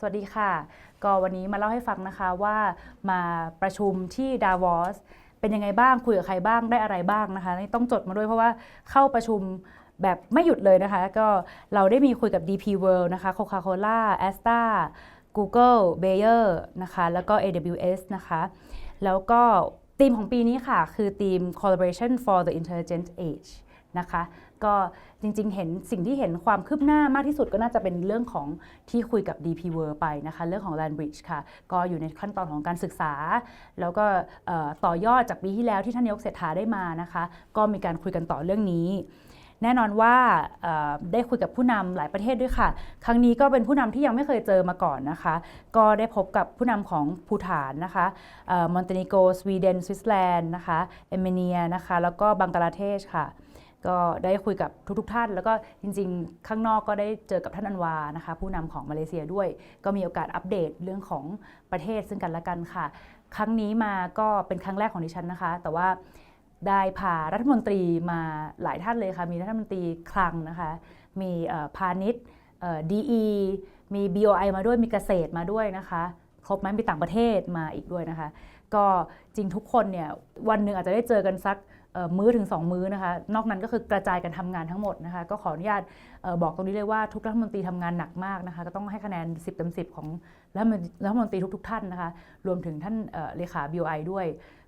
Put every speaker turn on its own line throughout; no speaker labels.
สวัสดีค่ะ ก็วันนี้มาเล่าให้ฟังนะคะว่ามาประชุมที่ดาวอสเป็นยังไงบ้างคุยกับใครบ้างได้อะไรบ้างนะคะต้องจดมาด้วยเพราะว่าเข้าประชุมแบบไม่หยุดเลยนะคะ ก็เราได้มีคุยกับ DP World นะคะ Coca-Cola, Asta, Google, Bayer นะคะ แล้วก็ AWS นะคะ แล้วก็ธีมของปีนี้ค่ะ คือธีม Collaboration for the Intelligent Age นะคะ ก็จริงๆ เห็นสิ่งที่เห็นความคืบหน้ามากที่สุดก็น่าจะเป็นเรื่องของที่คุยกับ DP World ไปนะคะ เรื่องของ Land Bridge ค่ะ ก็อยู่ในขั้นตอนของการศึกษา แล้วก็ต่อยอดจากปีที่แล้วที่ท่านนายกเศรษฐาได้มานะคะ ก็มีการคุยกันต่อเรื่องนี้แน่นอนว่าได้คุยกับผู้นำหลายประเทศด้วยค่ะ ครั้งนี้ก็เป็นผู้นำที่ยังไม่เคยเจอมาก่อนนะคะ ก็ได้พบกับผู้นำของภูฐานนะคะมอนเตเนโกรสวีเดนสวิตเซอร์แลนด์นะคะเอเมเนียนะคะ แล้วก็บังกลาเทศค่ะ ก็ได้คุยกับทุกๆทท่าน แล้วก็จริง ๆ ข้างนอกก็ได้เจอกับท่านอันวานะคะผู้นำของมาเลเซียด้วย ก็มีโอกาสอัปเดตเรื่องของประเทศซึ่งกันและกันค่ะ ครั้งนี้มาก็เป็นครั้งแรกของดิฉันนะคะ แต่ว่าได้พารัฐมนตรีมาหลายท่านเลยค่ะ มีรัฐมนตรีคลังนะคะ มีพาณิชย์ดีอีมี BOI มาด้วย มีเกษตรมาด้วยนะคะ ครบไหมมีต่างประเทศมาอีกด้วยนะคะ ก็จริงทุกคนเนี่ยวันหนึ่งอาจจะได้เจอกันสัก มื้อถึง 2 มื้อนะคะ นอกนั้นก็คือกระจายกันทำงานทั้งหมดนะคะ ก็ขออนุญาตออบอกตรงนี้เลยว่าทุกรัฐมนตรีทำงานหนักมากนะคะ ก็ต้องให้คะแนน 10เต็ม10 ของรัฐมนตรีทุก ๆ ท่านนะคะ รวมถึงท่านเเลขา BOI ด้วย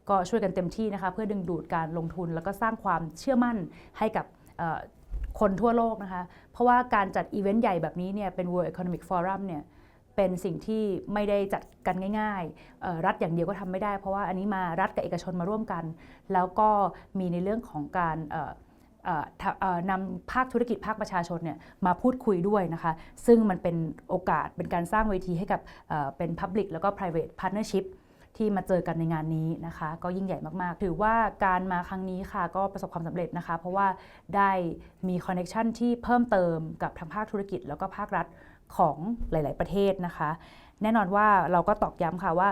ก็ช่วยกันเต็มที่นะคะ เพื่อดึงดูดการลงทุน แล้วก็สร้างความเชื่อมั่นให้กับคนทั่วโลกนะคะ เพราะว่าการจัดอีเวนต์ใหญ่แบบนี้เนี่ยเป็น World Economic Forum เนี่ย เป็นสิ่งที่ไม่ได้จัดกันง่ายๆ รัฐอย่างเดียวก็ทำไม่ได้ เพราะว่าอันนี้มารัฐกับเอกชนมาร่วมกัน แล้วก็มีในเรื่องของการนำภาคธุรกิจภาคประชาชนเนี่ยมาพูดคุยด้วยนะคะ ซึ่งมันเป็นโอกาสเป็นการสร้างเวทีให้กับเอ่อเป็น Public แล้วก็ Private Partnership ที่มาเจอกันในงานนี้นะคะ ก็ยิ่งใหญ่มาก ๆ ถือว่าการมาครั้งนี้ค่ะก็ประสบความสำเร็จนะคะ เพราะว่าได้มีคอนเน็ชันที่เพิ่มเติมกับทางภาคธุรกิจแล้วก็ภาครัฐ ของหลาย ๆ ประเทศนะคะ แน่นอนว่าเราก็ตอกย้ำค่ะว่า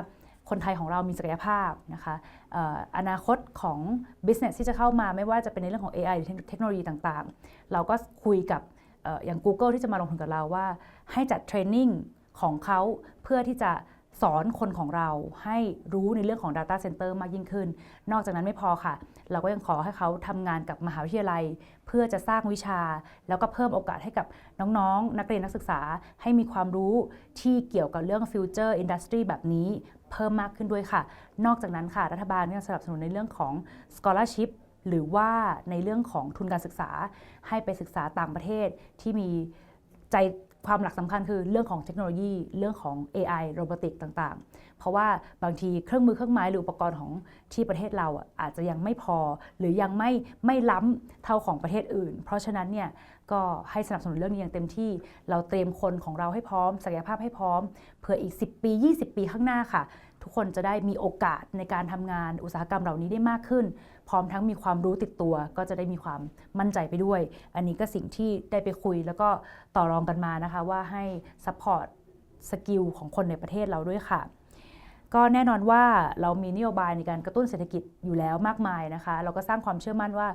คนไทยของเรามีศักยภาพนะคะอออนาคตของ business ที่จะเข้ามาไม่ว่าจะเป็นในเรื่องของ AI หรือเทคโนโลยีต่าง ๆ เราก็คุยกับอออย่าง Google ที่จะมาลงทุนกับเราว่า ให้จัดเทรนนิ่งของเขาเพื่อที่จะ สอนคนของเราให้รู้ในเรื่องของ Data Center มากยิ่งขึ้น นอกจากนั้นไม่พอค่ะ เราก็ยังขอให้เขาทำงานกับมหาวิทยาลัย เพื่อจะสร้างวิชา แล้วก็เพิ่มโอกาสให้กับน้องๆ นักเรียนนักศึกษาให้มีความรู้ที่เกี่ยวกับเรื่อง Future Industry แบบนี้เพิ่มมากขึ้นด้วยค่ะ นอกจากนั้นค่ะ รัฐบาลยังสนับสนุนในเรื่องของ Scholarship หรือว่าในเรื่องของทุนการศึกษาให้ไปศึกษาต่างประเทศที่มีใจ ความหลักสำคัญคือเรื่องของเทคโนโลยี เรื่องของ AI โรบอติกต่างๆ เพราะว่าบางทีเครื่องมือเครื่องไม้หรืออุปกรณ์ของที่ประเทศเราอาจจะยังไม่พอ หรือยังไม่ไม่ล้ำเท่าของประเทศอื่น เพราะฉะนั้นเนี่ย ก็ให้สนับสนุนเรื่องนี้อย่างเต็มที่ เราเตรียมคนของเราให้พร้อม ศักยภาพให้พร้อม เพื่ออีก 10 ปี 20 ปีข้างหน้าค่ะ ทุกคนจะได้มีโอกาสในการทำงานอุตสาหกรรมเหล่านี้ได้มากขึ้น พร้อมทั้งมีความรู้ติดตัว ก็จะได้มีความมั่นใจไปด้วย อันนี้ก็สิ่งที่ได้ไปคุยแล้วก็ต่อรองกันมานะคะว่าให้ซัพพอร์ตสกิลของคนในประเทศเราด้วยค่ะก็แน่นอนว่าเรามีนโยบายในการกระตุ้นเศรษฐกิจอยู่แล้วมากมายนะคะ เราก็สร้างความเชื่อมั่นว่า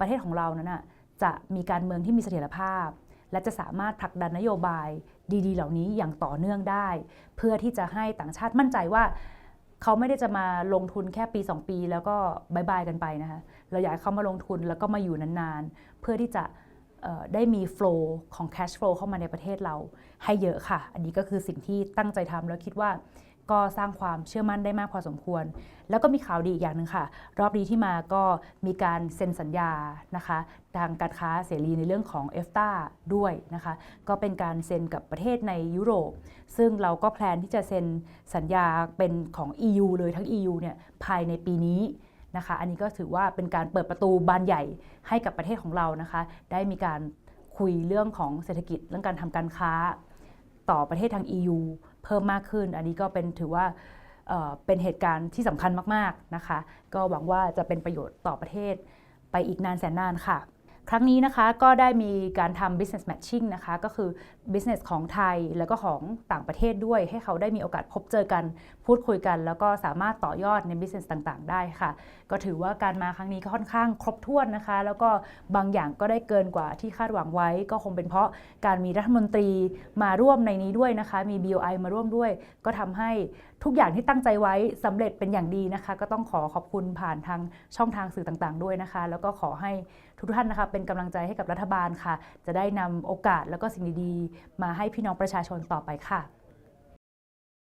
ประเทศของเรานั้นนะ จะมีการเมืองที่มีเสถียรภาพ และจะสามารถผลักดันนโยบายดี ๆ เหล่านี้อย่างต่อเนื่องได้ เพื่อที่จะให้ต่างชาติมั่นใจว่า เขาไม่ได้จะมาลงทุนแค่ปี 2 ปี แล้วก็บายบายกันไปนะคะเราอยากให้เขามาลงทุนแล้วก็มาอยู่นานๆ เพื่อที่จะได้มี flow ของ cash flow เข้ามาในประเทศเราให้เยอะค่ะ อันนี้ก็คือสิ่งที่ตั้งใจทำแล้วคิดว่า ก็สร้างความเชื่อมั่นได้มากพอสมควร แล้วก็มีข่าวดีอีกอย่างหนึ่งค่ะ รอบนี้ที่มาก็มีการเซ็นสัญญานะคะทางการค้าเสรีในเรื่องของ e f t a ด้วยนะคะ ก็เป็นการเซ็นกับประเทศในยุโรป ซึ่งเราก็แพลนที่จะเซ็นสัญญาเป็นของ EU เลยทั้ง EU เนี่ยภายในปีนี้นะคะ อันนี้ก็ถือว่าเป็นการเปิดประตูบานใหญ่ให้กับประเทศของเรานะคะ ได้มีการคุยเรื่องของเศรษฐกิจเรื่องการทำการค้า ต่อประเทศทาง EU เพิ่มมากขึ้น อันนี้ก็เป็นถือว่าเเป็นเหตุการณ์ที่สำคัญมากๆนะคะ ก็หวังว่าจะเป็นประโยชน์ต่อประเทศไปอีกนานแสนนานค่ะ ครั้งนี้นะคะก็ได้มีการทำ business matching นะคะก็คือ business ของไทยแล้วก็ของต่างประเทศด้วย ให้เขาได้มีโอกาสพบเจอกัน พูดคุยกัน แล้วก็สามารถต่อยอดใน business ต่างๆ ได้ค่ะ ก็ถือว่าการมาครั้งนี้ก็ค่อนข้างครบถ้วนนะคะ แล้วก็บางอย่างก็ได้เกินกว่าที่คาดหวังไว้ ก็คงเป็นเพราะการมีรัฐมนตรีมาร่วมในนี้ด้วยนะคะ มี BOI มาร่วมด้วย ก็ทำให้ทุกอย่างที่ตั้งใจไว้สำเร็จเป็นอย่างดีนะคะ ก็ต้องขอขอบคุณผ่านทางช่องทางสื่อต่างๆ ด้วยนะคะ แล้วก็ขอให้ทุกท่านนะคะเป็นกำลังใจให้กับรัฐบาลค่ะ จะได้นำโอกาสแล้วก็สิ่งดีๆ มาให้พี่น้องประชาชนต่อไปค่ะ